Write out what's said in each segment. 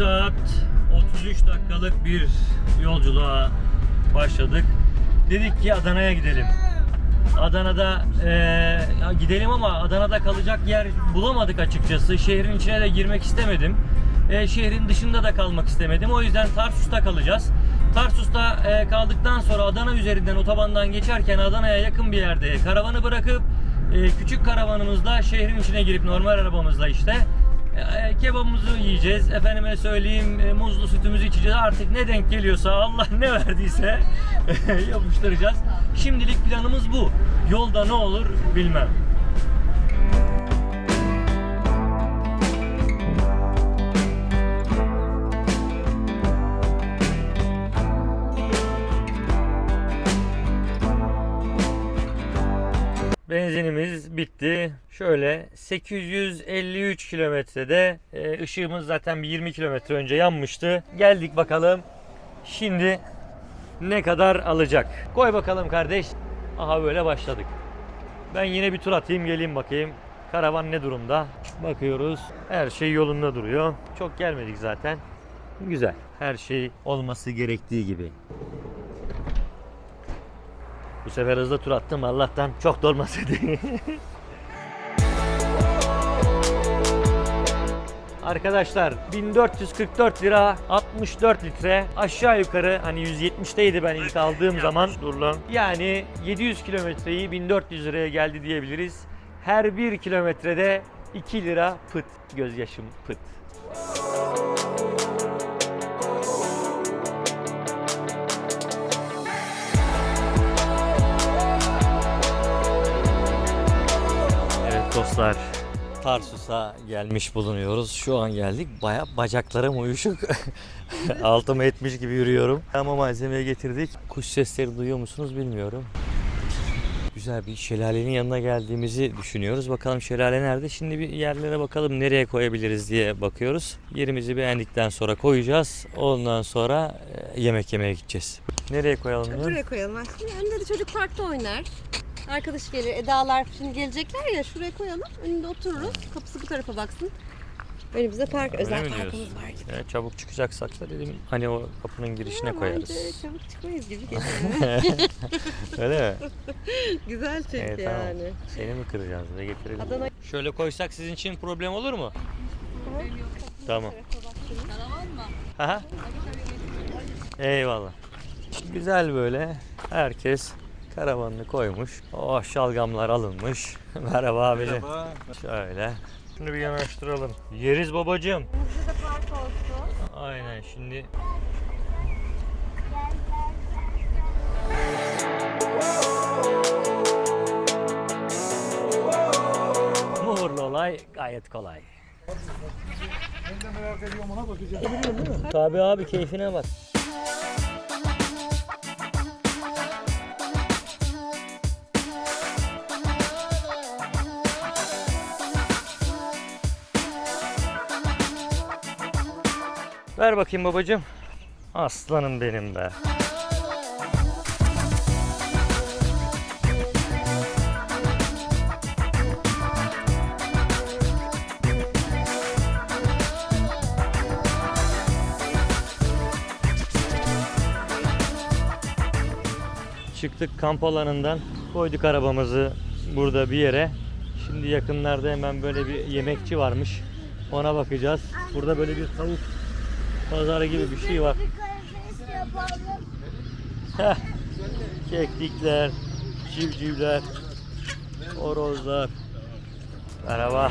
saat 33 dakikalık bir yolculuğa başladık. Dedik ki Adana'ya gidelim. Adana'da ya gidelim ama Adana'da kalacak yer bulamadık açıkçası. Şehrin içine de girmek istemedim. Eee, şehrin dışında da kalmak istemedim. O yüzden Tarsus'ta kalacağız. Tarsus'ta eee, kaldıktan sonra Adana üzerinden otobandan geçerken Adana'ya yakın bir yerde karavanı bırakıp eee, küçük karavanımızla şehrin içine girip normal arabamızla işte e, kebabımızı yiyeceğiz. Efendime söyleyeyim e, muzlu sütümüzü içeceğiz. Artık ne denk geliyorsa Allah ne verdiyse yapıştıracağız. Şimdilik planımız bu. Yolda ne olur bilmem. Benzinimiz bitti. Şöyle 853 kilometrede e, ışığımız zaten bir 20 kilometre önce yanmıştı. Geldik bakalım. Şimdi ne kadar alacak? Koy bakalım kardeş. Aha böyle başladık. Ben yine bir tur atayım geleyim bakayım. Karavan ne durumda? Bakıyoruz. Her şey yolunda duruyor. Çok gelmedik zaten. Güzel. Her şey olması gerektiği gibi. Bu sefer hızlı tur attım Allah'tan çok dolmasaydı. Arkadaşlar 1444 lira 64 litre aşağı yukarı hani 170'teydi ben ilk aldığım zaman dur lan. Yani 700 kilometreyi 1400 liraya geldi diyebiliriz. Her bir kilometrede 2 lira pıt gözyaşım pıt. Dostlar Tarsus'a gelmiş bulunuyoruz. Şu an geldik. Baya bacaklarım uyuşuk. Altıma etmiş gibi yürüyorum. Ama malzemeyi getirdik. Kuş sesleri duyuyor musunuz bilmiyorum. Güzel bir şelalenin yanına geldiğimizi düşünüyoruz. Bakalım şelale nerede? Şimdi bir yerlere bakalım nereye koyabiliriz diye bakıyoruz. Yerimizi beğendikten sonra koyacağız. Ondan sonra e, yemek yemeye gideceğiz. Nereye koyalım? Buraya koyalım aşkım. Önünde de çocuk parkta oynar. Arkadaş gelir, Edalar şimdi gelecekler ya şuraya koyalım. Önünde otururuz. Kapısı bu tarafa baksın. Önümüzde park, Öyle özel mi parkımız diyorsun? var gibi. Evet, çabuk çıkacaksak da dedim hani o kapının girişine Ama koyarız. Bence çabuk çıkmayız gibi geliyor. Öyle mi? Güzel çünkü Evet, tamam. yani. Seni mi kıracağız? Ve getirelim. Adana Şöyle koysak sizin için problem olur mu? Tamam. Aha. Eyvallah. Güzel böyle. Herkes karavanını koymuş. Oh şalgamlar alınmış. Merhaba abi. Şöyle. Şunu bir yanaştıralım. Yeriz babacığım. Burada da park olsun. Aynen şimdi. Muğurlu olay gayet kolay. Tabii abi keyfine bak. Ver bakayım babacığım. Aslanım benim be. Çıktık kamp alanından. Koyduk arabamızı burada bir yere. Şimdi yakınlarda hemen böyle bir yemekçi varmış. Ona bakacağız. Burada böyle bir tavuk pazarı gibi bir şey var. Heh. Keklikler, civcivler, horozlar. Merhaba.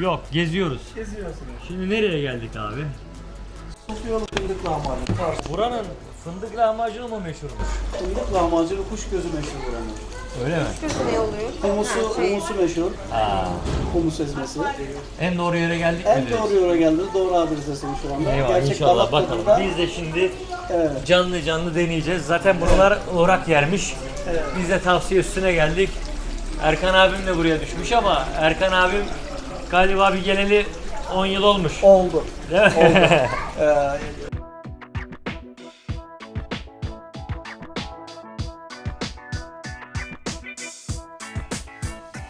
Yok, geziyoruz. Geziyorsunuz. Şimdi nereye geldik abi? Sofyalı fındık lahmacun. Buranın fındık lahmacunu mu meşhurmuş? fındık lahmacunu kuş gözü meşhur buranın. Öyle mi? Ne oluyor? Humusu, Her şey. humusu meşhur. Aa, Humus ezmesi. en doğru yere geldik En mi? diyorsun? doğru yere geldiniz. Doğru adresesin şu anda. Gerçek inşallah Galata bakalım. tadında- Biz de şimdi Evet. canlı canlı deneyeceğiz. Zaten buralar uğrak yermiş. Evet. Biz de tavsiye üstüne geldik. Erkan abim de buraya düşmüş ama Erkan abim galiba bir geleli 10 yıl olmuş. Oldu. Değil mi? Ee,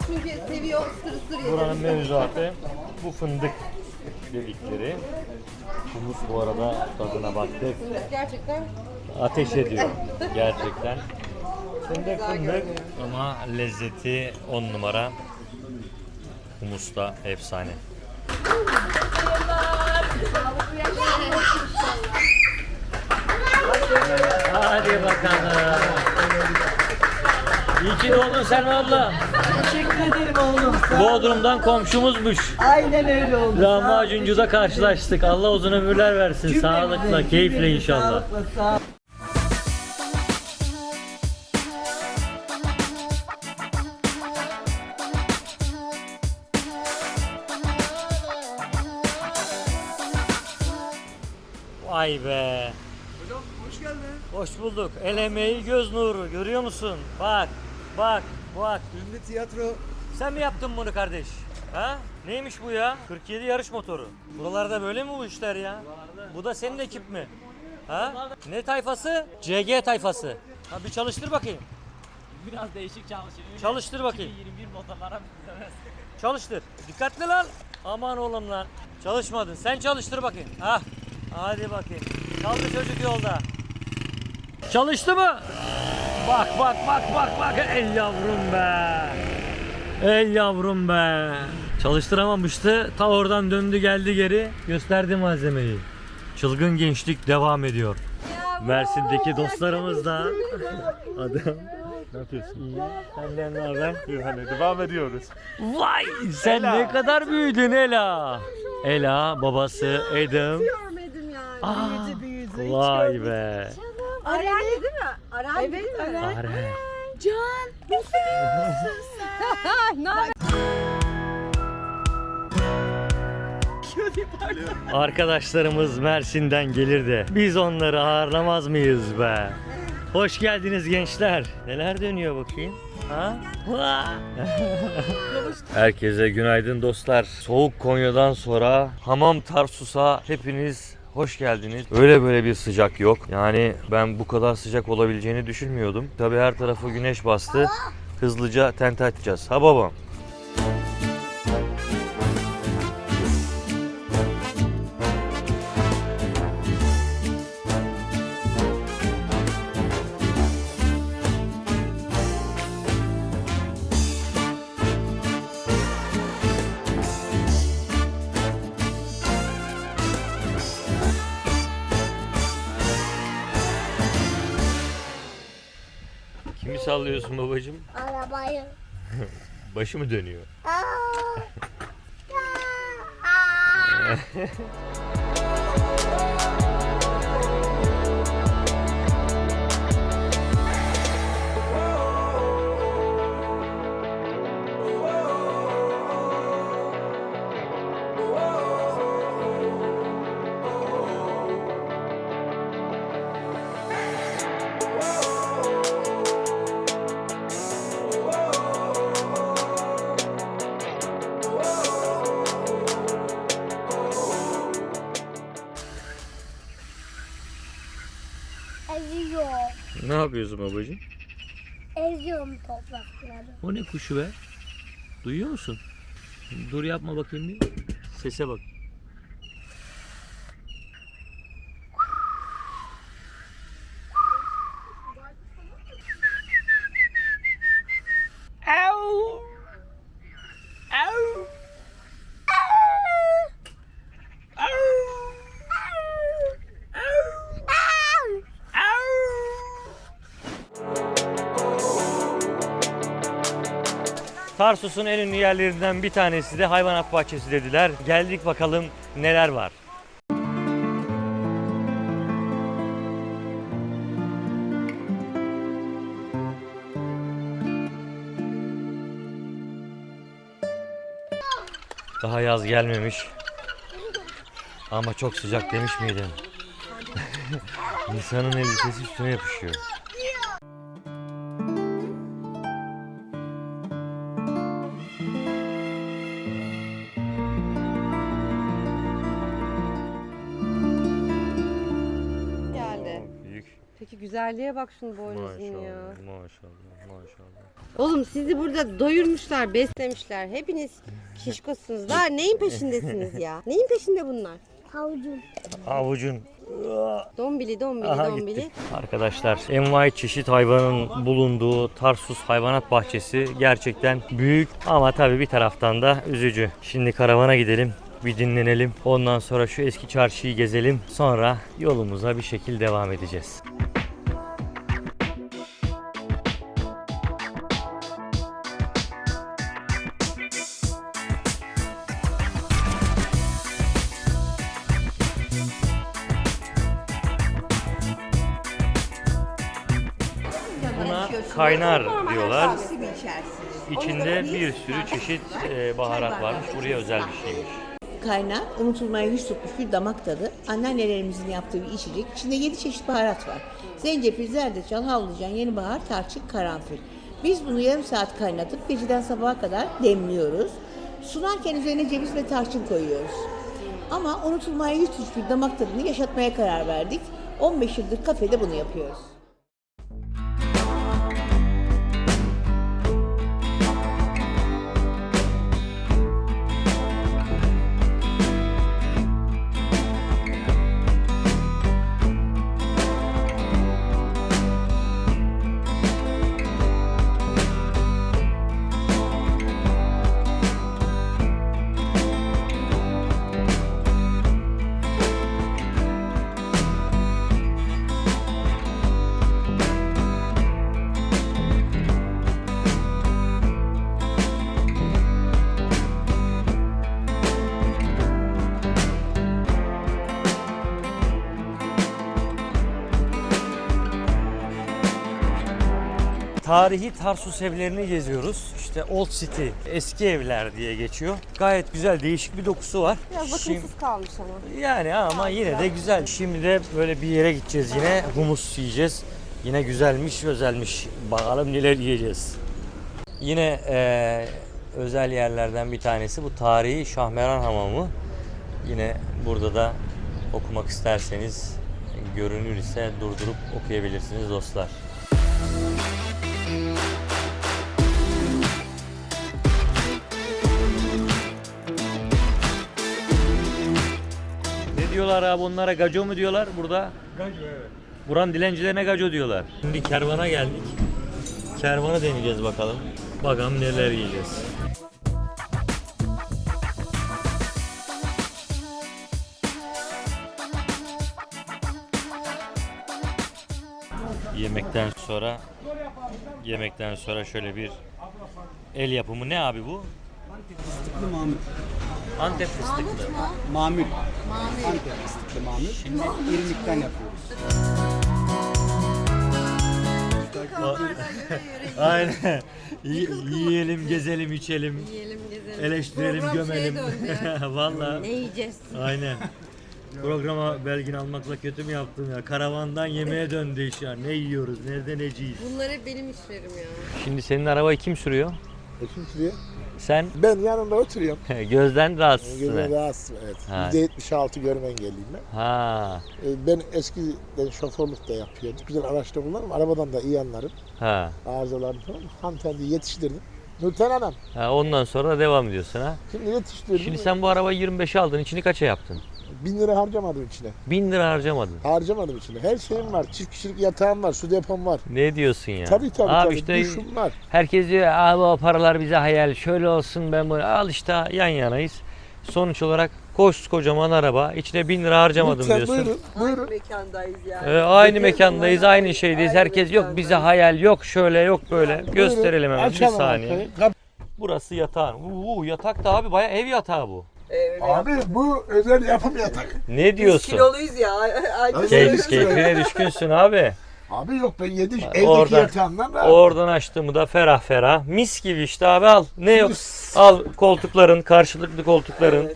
Çünkü seviyor, ısır Buranın mevzuatı bu fındık dedikleri. Humus bu arada tadına baktık. Gerçekten Ateş ediyor gerçekten. Fındık fındık ama lezzeti on numara. Humus da efsane. Hadi bakalım. İyi ki doğdun Selma abla. Teşekkür ederim oğlum. Bodrum'dan komşumuzmuş. Aynen öyle oldu. Lahmacuncuda karşılaştık. Allah uzun ömürler versin. Cümlemize, Sağlıkla, keyifle cümlemize inşallah. Sağlıkla, sağ Vay be. Hocam hoş geldin. Hoş bulduk. El emeği göz nuru. Görüyor musun? Bak, bak, bak. Ünlü tiyatro Sen mi yaptın bunu kardeş? Ha? Neymiş bu ya? 47 yarış motoru. Buralarda böyle mi bu işler ya? Bu da senin ekip mi? Ha? Ne tayfası? CG tayfası. Ha bir çalıştır bakayım. Biraz değişik çalışıyor. Çalıştır bakayım. 21 motorlara benzemez. Çalıştır. Dikkatli lan. Aman oğlum lan. Çalışmadın. Sen çalıştır bakayım. Ah. Hadi bakayım. Kaldı çocuk yolda. Çalıştı mı? Bak bak bak bak bak. Ey yavrum be. Ey yavrum be. Çalıştıramamıştı. Ta oradan döndü geldi geri. Gösterdi malzemeyi. Çılgın gençlik devam ediyor. Mersin'deki dostlarımız da. Adam. Ne yapıyorsun? İyi. Senden ne haber? Hani devam ediyoruz. Vay sen ne kadar büyüdün Ela. Ela babası Adam. görmedim yani. büyüdü büyüdü. hiç Vay görmedim. be. Aren değil mi? Aren Evet, değil mi? Aren. Are. Can nasıl sen? ne haber? Arkadaşlarımız Mersin'den gelir de biz onları ağırlamaz mıyız be? Hoş geldiniz gençler. Neler dönüyor bakayım? Ha? Herkese günaydın dostlar. Soğuk Konya'dan sonra Hamam Tarsus'a hepiniz hoş geldiniz. Öyle böyle bir sıcak yok. Yani ben bu kadar sıcak olabileceğini düşünmüyordum. Tabii her tarafı güneş bastı. Hızlıca tente açacağız. Ha babam? Kimi sallıyorsun babacığım? Arabayı. Başı mı dönüyor? Eziyor. Ne yapıyorsun babacığım? Eziyorum toprakları. O ne kuşu be? Duyuyor musun? Dur yapma bakayım bir. Sese bak. Tarsus'un en ünlü yerlerinden bir tanesi de hayvanat bahçesi dediler. Geldik bakalım neler var. Daha yaz gelmemiş. Ama çok sıcak demiş miydim? İnsanın elbisesi üstüne yapışıyor. Bak şunun boynuzun ya. Maşallah, maşallah, maşallah. Oğlum sizi burada doyurmuşlar, beslemişler. Hepiniz şişkosunuz. Daha neyin peşindesiniz ya? Neyin peşinde bunlar? Havucum. Avucun. Dombili, dombili, Aha dombili. gitti. Arkadaşlar envai çeşit hayvanın bulunduğu Tarsus Hayvanat Bahçesi gerçekten büyük ama tabii bir taraftan da üzücü. Şimdi karavana gidelim. Bir dinlenelim. Ondan sonra şu eski çarşıyı gezelim. Sonra yolumuza bir şekil devam edeceğiz. Kaynar diyorlar. İçinde bir sürü çeşit e, baharat varmış. Buraya özel bir şeymiş. Kaynar, unutulmaya yüz tutmuş bir damak tadı. Anneannelerimizin yaptığı bir içecek. İçinde 7 çeşit baharat var. Zencefil, zerdeçal, havlucan, yeni bahar, tarçın, karanfil. Biz bunu yarım saat kaynatıp geceden sabaha kadar demliyoruz. Sunarken üzerine ceviz ve tarçın koyuyoruz. Ama unutulmaya yüz tutmuş bir damak tadını yaşatmaya karar verdik. 15 yıldır kafede bunu yapıyoruz. Tarihi Tarsus evlerini geziyoruz. İşte Old City, eski evler diye geçiyor. Gayet güzel, değişik bir dokusu var. Biraz Şimdi- bakımsız kalmış ama. Yani ama yine de güzel. Şimdi de böyle bir yere gideceğiz yine. Humus yiyeceğiz. Yine güzelmiş, özelmiş. Bakalım neler yiyeceğiz. Yine eee, özel yerlerden bir tanesi bu tarihi Şahmeran Hamamı. Yine burada da okumak isterseniz görünür ise durdurup okuyabilirsiniz dostlar. Diyorlar abi onlara gaco mu diyorlar burada? Gaco evet. Buran dilencilerine gaco diyorlar. Şimdi kervana geldik. Kervanı deneyeceğiz bakalım. Bakalım neler yiyeceğiz. Yemekten sonra yemekten sonra şöyle bir el yapımı ne abi bu? Fıstıklı mamül. Antep fıstıklı. Mamül. Antep fıstıklı mamül. Şimdi irmikten yapıyoruz. Aynen. Yiyelim, gezelim, içelim, Yiyelim, gezelim. eleştirelim, Program şeye gömelim. döndü. Vallahi. ne yiyeceğiz? Aynen. Programa belgin almakla kötü mü yaptım ya? Karavandan yemeğe döndü iş ya. Ne yiyoruz, nerede neciyiz? Bunlar hep benim işlerim ya. Şimdi senin arabayı kim sürüyor? Ekim sürüyor. Sen Ben yanında oturuyorum. gözden rahatsızsın. Gözüme rahatsız evet. Ha. %76 görme engelliyim ben. Ha. Ee, Ben eskiden şoförlük de yapıyordum. Güzel araçta kullanırım. Arabadan da iyi anlarım. Ha. Arızalarını falan. Hanımefendiyi yetiştirdim. Nurten Hanım. ha. Ondan sonra devam ediyorsun ha. Şimdi yetiştirdim. Şimdi sen bu arabayı 25'e aldın. İçini kaça yaptın? Bin lira harcamadım içine. 1000 lira harcamadın. Harcamadım içine. Her şeyim var. Çift kişilik yatağım var. Su depom var. Ne diyorsun ya? Tabii tabii Abi tabii. işte Duşum var. Herkes diyor abi o paralar bize hayal. Şöyle olsun ben böyle. Al işte yan yanayız. Sonuç olarak koskocaman araba. içine bin lira harcamadım Lütfen diyorsun. buyurun. Buyurun. mekandayız yani. Ee, aynı mekandayız, aynı şeydeyiz. Herkes yok bize hayal, yok şöyle, yok böyle. Gösterelim hemen bir Açalım saniye. arkayı. Kap- Burası yatağın. Uuu yatak da abi bayağı ev yatağı bu. Abi bu özel yapım yatak. Ne diyorsun? Kiloluyuz ya. Keyif, keyfine düşkünsün abi. Abi yok ben yedi evdeki Oradan- yatağımdan rahat. Oradan açtığımı da ferah ferah. Mis gibi işte abi al. Ne yok? Al koltukların, karşılıklı koltukların.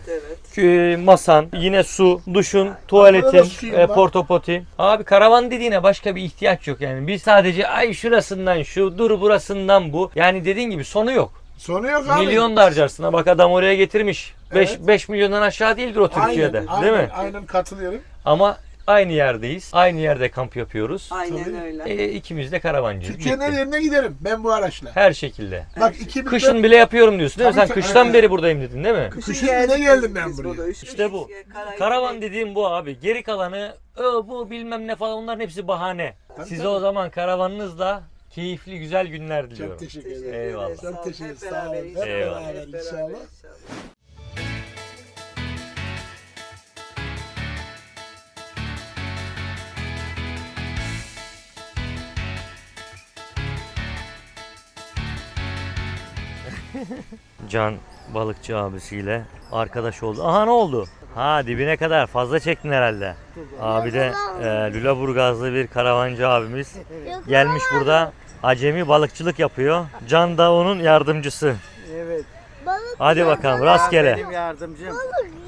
kü- Masan, yine su, duşun, tuvaletin, e, portopoti. Abi karavan dediğine başka bir ihtiyaç yok yani. Bir sadece ay şurasından şu, dur burasından bu. Yani dediğin gibi sonu yok. Sonu yok abi. Milyon da harcarsın. Ha bak adam oraya getirmiş. 5 5 milyondan aşağı değildir o Türkiye'de. Aynen, değil mi? aynen, Aynen katılıyorum. Ama Aynı yerdeyiz. Aynı yerde kamp yapıyoruz. Aynen öyle. E, ikimiz de karavancıyız. Türkiye'nin her Bitti. yerine giderim ben bu araçla. Her şekilde. Bak 2000'de Kışın bile yapıyorum diyorsun değil mi? Tabii Sen ki, kıştan aynen. beri buradayım dedin değil mi? Kışın bile geldim ben Biz buraya. burada üşümüşüz İşte bu. karayı- Karavan dediğim bu abi. Geri kalanı ö, bu bilmem ne falan onların hepsi bahane. Tabii, Size tabii. o zaman karavanınızla keyifli güzel günler diliyorum. Çok teşekkür ederim. Eyvallah. Çok teşekkür ederim. Sağ olun. Hep inşallah. Eyvallah. beraber inşallah. Can balıkçı abisiyle arkadaş oldu. Aha ne oldu? Ha dibine kadar fazla çektin herhalde. Abi de e, Lüleburgazlı bir karavancı abimiz gelmiş burada acemi balıkçılık yapıyor. Can da onun yardımcısı. Evet. Balık Hadi bakalım rastgele. Benim yardımcım.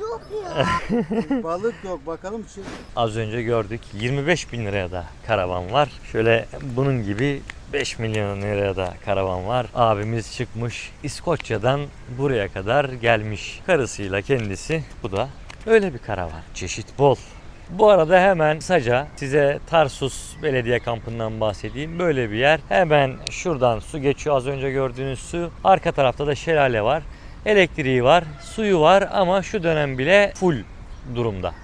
yok ya. Balık yok bakalım şu. Az önce gördük 25 bin liraya da karavan var. Şöyle bunun gibi 5 milyon liraya da karavan var. Abimiz çıkmış İskoçya'dan buraya kadar gelmiş. Karısıyla kendisi bu da öyle bir karavan. Çeşit bol. Bu arada hemen kısaca size Tarsus Belediye Kampı'ndan bahsedeyim. Böyle bir yer. Hemen şuradan su geçiyor az önce gördüğünüz su. Arka tarafta da şelale var. Elektriği var, suyu var ama şu dönem bile full durumda.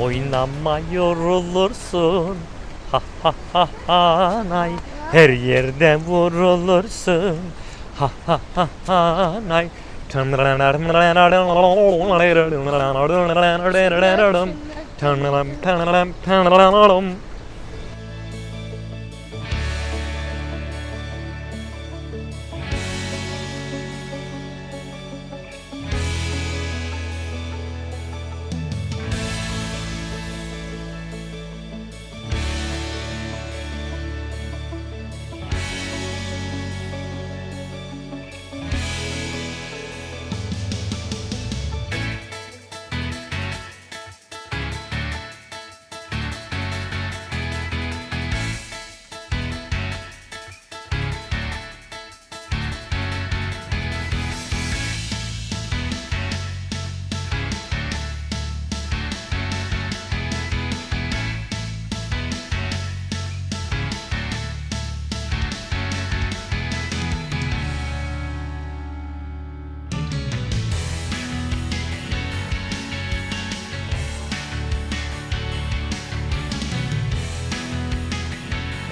Oynama yorulursun Ha ha ha ha nay Her yerde vurulursun Ha ha ha ha nay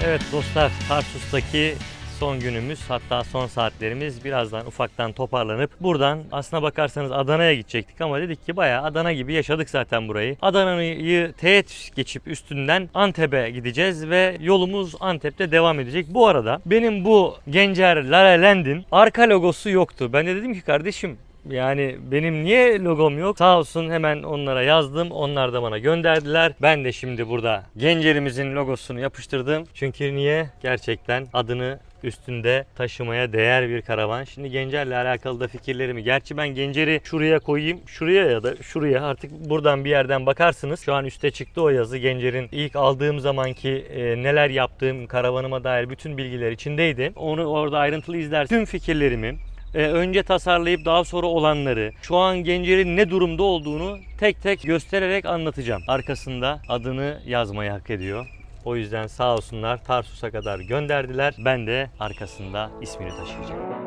Evet dostlar Tarsus'taki son günümüz hatta son saatlerimiz birazdan ufaktan toparlanıp buradan aslına bakarsanız Adana'ya gidecektik ama dedik ki bayağı Adana gibi yaşadık zaten burayı. Adana'yı teğet geçip üstünden Antep'e gideceğiz ve yolumuz Antep'te devam edecek. Bu arada benim bu Gencer La La Land'in arka logosu yoktu. Ben de dedim ki kardeşim yani benim niye logom yok? Sağ olsun hemen onlara yazdım. Onlar da bana gönderdiler. Ben de şimdi burada Gencer'imizin logosunu yapıştırdım. Çünkü niye? Gerçekten adını üstünde taşımaya değer bir karavan. Şimdi Gencer'le alakalı da fikirlerimi. Gerçi ben Gencer'i şuraya koyayım. Şuraya ya da şuraya artık buradan bir yerden bakarsınız. Şu an üste çıktı o yazı. Gencer'in ilk aldığım zamanki e, neler yaptığım karavanıma dair bütün bilgiler içindeydi. Onu orada ayrıntılı izler. Tüm fikirlerimi e, önce tasarlayıp daha sonra olanları, şu an Gencer'in ne durumda olduğunu tek tek göstererek anlatacağım. Arkasında adını yazmayı hak ediyor. O yüzden sağ olsunlar Tarsus'a kadar gönderdiler. Ben de arkasında ismini taşıyacağım.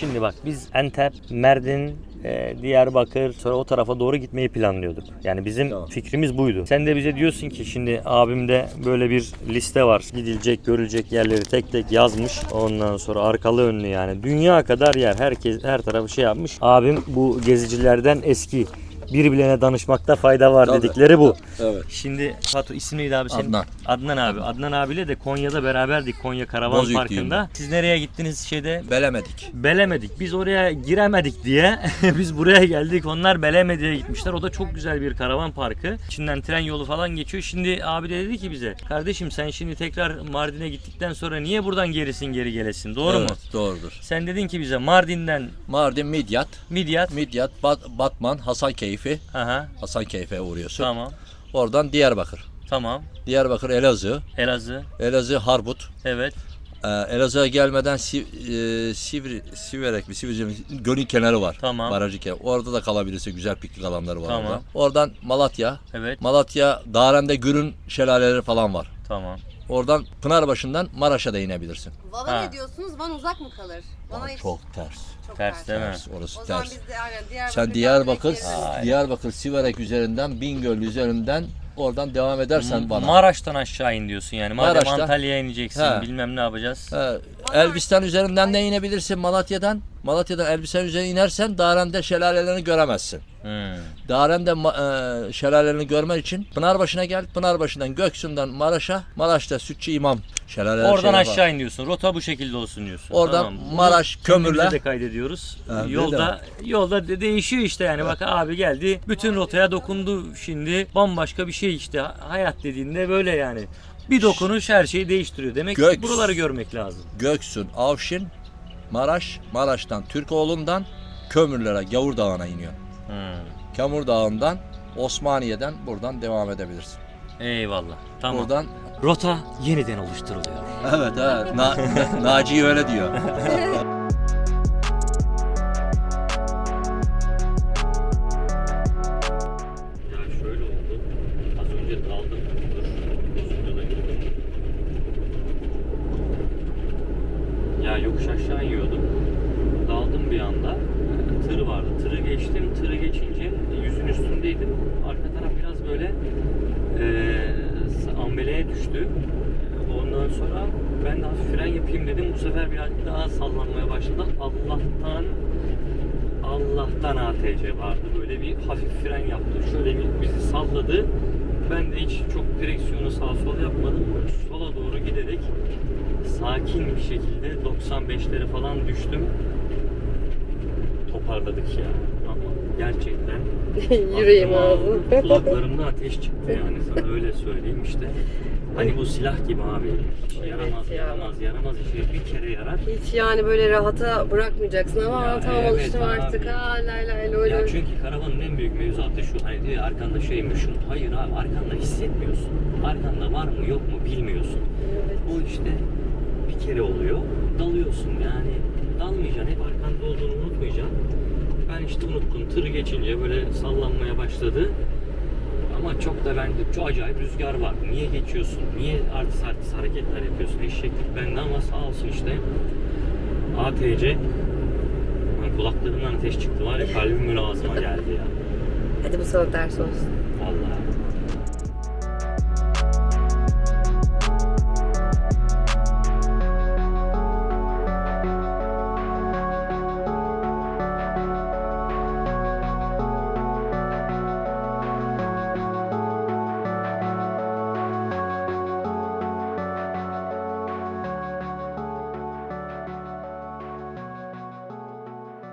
Şimdi bak biz Antep, Mardin, e, Diyarbakır sonra o tarafa doğru gitmeyi planlıyorduk. Yani bizim fikrimiz buydu. Sen de bize diyorsun ki şimdi abimde böyle bir liste var. Gidilecek, görülecek yerleri tek tek yazmış. Ondan sonra arkalı önlü yani dünya kadar yer. Herkes her tarafı şey yapmış. Abim bu gezicilerden eski. Birbirlerine danışmakta fayda var dedikleri bu. Evet. Şimdi Fatu isim neydi abi senin? Adnan. Adnan abi. Adnan abiyle de Konya'da beraberdik Konya Karavan Bozüyüklüyüm Parkı'nda. Siz nereye gittiniz şeyde? Belemedik. Belemedik. Biz oraya giremedik diye biz buraya geldik. Onlar Belemedi'ye gitmişler. O da çok güzel bir karavan parkı. İçinden tren yolu falan geçiyor. Şimdi abi de dedi ki bize kardeşim sen şimdi tekrar Mardin'e gittikten sonra niye buradan gerisin geri gelesin? Doğru mu? evet, Doğrudur. Sen dedin ki bize Mardin'den Mardin, Midyat, Midyat Midyat, Bat- Batman, Hasankeyf, Keyfi, Aha. Hasankeyf'e uğruyorsun. Tamam. Oradan Diyarbakır. Tamam. Diyarbakır Elazığ, Elazığ. Elazığ Harbut. Evet. Ee, Elazığ'a gelmeden Siv, e, Sivri, Siverek mi, Sivrice mi? Gölün kenarı var. Tamam. Barajı kenarı. Orada da kalabilirsin. Güzel piknik alanları var Tamam. orada. Oradan Malatya. Evet. Malatya, Daren'de Gürün şelaleleri falan var. Tamam. Oradan Pınarbaşı'ndan Maraş'a da inebilirsin. Van'a Ha. ne diyorsunuz? Van uzak mı kalır? Van'a hiç- Çok ters. Çok Ters değil mi? Ters. Orası O zaman ters. biz de aynen Diyarbakır. Sen Diyarbakır, Diyarbakır. Diyarbakır Siverek üzerinden, Bingöl üzerinden oradan devam edersen bana. Maraş'tan aşağı in diyorsun yani. Madem Maraş'ta. Antalya'ya ineceksin He. bilmem ne yapacağız. He, Elbistan üzerinden de inebilirsin Malatya'dan. Malatya'dan Elbistan üzerine inersen Daren'de şelalelerini göremezsin. Hmm. Daren'de ma- e, şelalelerini görmen için Pınarbaşı'na gel. Pınarbaşı'ndan Göksu'ndan Maraş'a, Maraş'ta Sütçü İmam şelaleleri Oradan aşağı in diyorsun. Rota bu şekilde olsun diyorsun. Oradan Tamam. Maraş, Kömürle. De kaydediyoruz. Ha, yolda yolda de- değişiyor işte yani. Bak abi geldi. Bütün rotaya dokundu şimdi. Bambaşka bir şey işte. Hayat dediğinde böyle yani. Bir dokunuş her şeyi değiştiriyor. Demek ki Gök- buraları görmek lazım. Göksun, Avşin, Maraş, Maraş'tan Türkoğlu'ndan Kömürlere, Gavur Dağı'na iniyor. Hmm. Kömür Dağı'ndan Osmaniye'den buradan devam edebilirsin. Eyvallah. Tamam. Buradan Rota yeniden oluşturuluyor. evet evet Na, Naci öyle diyor. Böyle bir hafif fren yaptı. Şöyle bir bizi salladı. Ben de hiç çok direksiyonu sağ sol yapmadım. Sola doğru giderek sakin bir şekilde 95'lere falan düştüm. Toparladık ya. Ama gerçekten Yüreğim ağzı. Kulaklarımda ateş çıktı yani sana öyle söyleyeyim işte. Hani bu silah gibi abi. Hiç yaramaz, ya. yaramaz, yaramaz işe bir kere yarar. Hiç yani böyle rahata bırakmayacaksın ama Ya tamam evet alıştım artık. abi. Ha la la la öyle. Ya çünkü karavanın en büyük mevzuatı şu hani diyor ya, arkanda şeymiş şu. Hayır abi arkanda hissetmiyorsun. Arkanda var mı yok mu bilmiyorsun. Evet. O işte bir kere oluyor. Dalıyorsun yani. Dalmayacaksın. Hep arkanda olduğunu unutmayacaksın. Ben işte unuttum. Tırı geçince böyle sallanmaya başladı. Ama çok da bende çok acayip rüzgar var. Niye geçiyorsun? Niye artist artist hareketler yapıyorsun? Eşeklik bende ama sağ olsun işte. ATC Lan kulaklarımdan ateş çıktı var ya kalbim böyle ağzıma geldi ya. Hadi bu sana ders olsun.